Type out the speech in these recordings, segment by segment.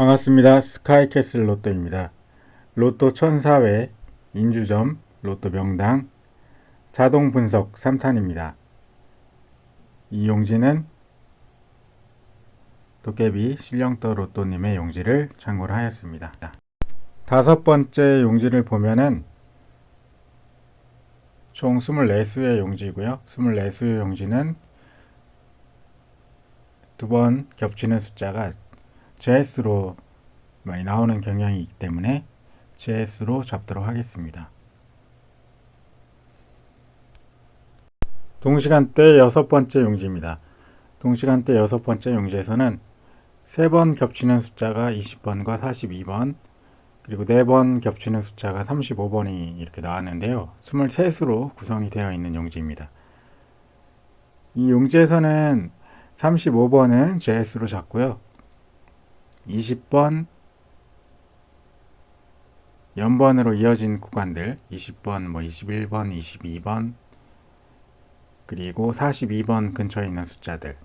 반갑습니다. 스카이캐슬 로또입니다. 로또 1004회 인주점 로또 명당 자동 분석 3탄입니다. 이 용지는 도깨비 실령떠 로또님의 용지를 참고를 하였습니다. 다섯 번째 용지를 보면은 총 24수의 용지고요. 24수의 용지는 두 번 겹치는 숫자가 JS로 많이 나오는 경향이 있기 때문에 JS로 잡도록 하겠습니다. 동시간대 여섯 번째 용지입니다. 동시간대 여섯 번째 용지에서는 세 번 겹치는 숫자가 20번과 42번, 그리고 네 번 겹치는 숫자가 35번이 이렇게 나왔는데요. 23수로 구성이 되어 있는 용지입니다. 이 용지에서는 35번은 JS로 잡고요. 20번 연번으로 이어진 구간들 20번, 뭐 21번, 22번 그리고 42번 근처에 있는 숫자들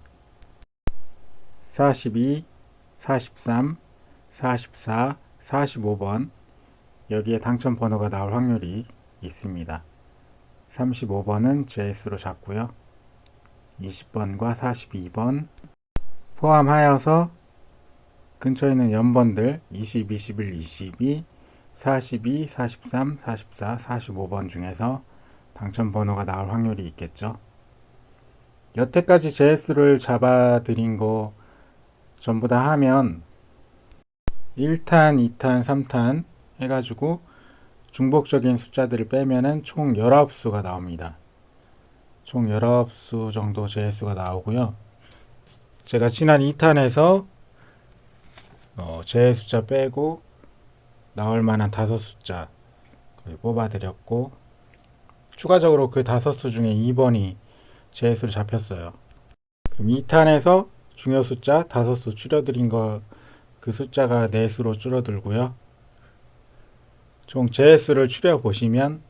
42, 43, 44, 45번 여기에 당첨 번호가 나올 확률이 있습니다. 35번은 JS로 잡고요. 20번과 42번 포함하여서 근처에 있는 연번들 20, 21, 22, 42, 43, 44, 45번 중에서 당첨 번호가 나올 확률이 있겠죠. 여태까지 JS를 잡아드린 거 전부 다 하면 1탄, 2탄, 3탄 해가지고 중복적인 숫자들을 빼면은 총 19수가 나옵니다. 총 19수 정도 JS가 나오고요. 제가 지난 2탄에서 어, 제 숫자 빼고 나올 만한 다섯 숫자 뽑아드렸고 추가적으로 그 다섯 수 중에 2번이 제 수로 잡혔어요. 그럼 2탄에서 중요 숫자 다섯 수 줄여드린 거 그 숫자가 네 수로 줄어들고요. 총 제수를 추려 보시면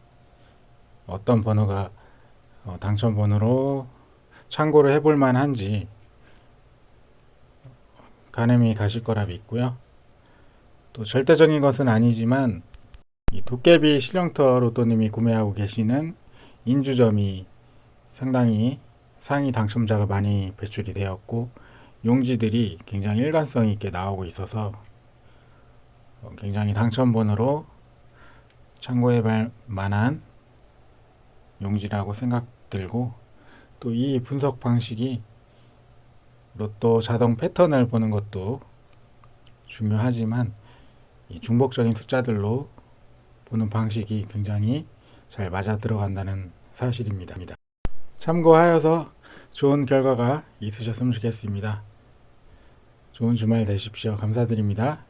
어떤 번호가 어, 당첨 번호로 참고를 해볼 만한지 가늠이 가실 거라 믿고요. 또 절대적인 것은 아니지만 이 도깨비 실령터 로또님이 구매하고 계시는 인주점이 상당히 상위 당첨자가 많이 배출이 되었고 용지들이 굉장히 일관성 있게 나오고 있어서 어, 굉장히 당첨번호로 참고해 볼 만한 용지라고 생각들고 또 이 분석 방식이 로또 자동 패턴을 보는 것도 중요하지만 이 중복적인 숫자들로 보는 방식이 굉장히 잘 맞아 들어간다는 사실입니다. 참고하여서 좋은 결과가 있으셨으면 좋겠습니다. 좋은 주말 되십시오. 감사드립니다.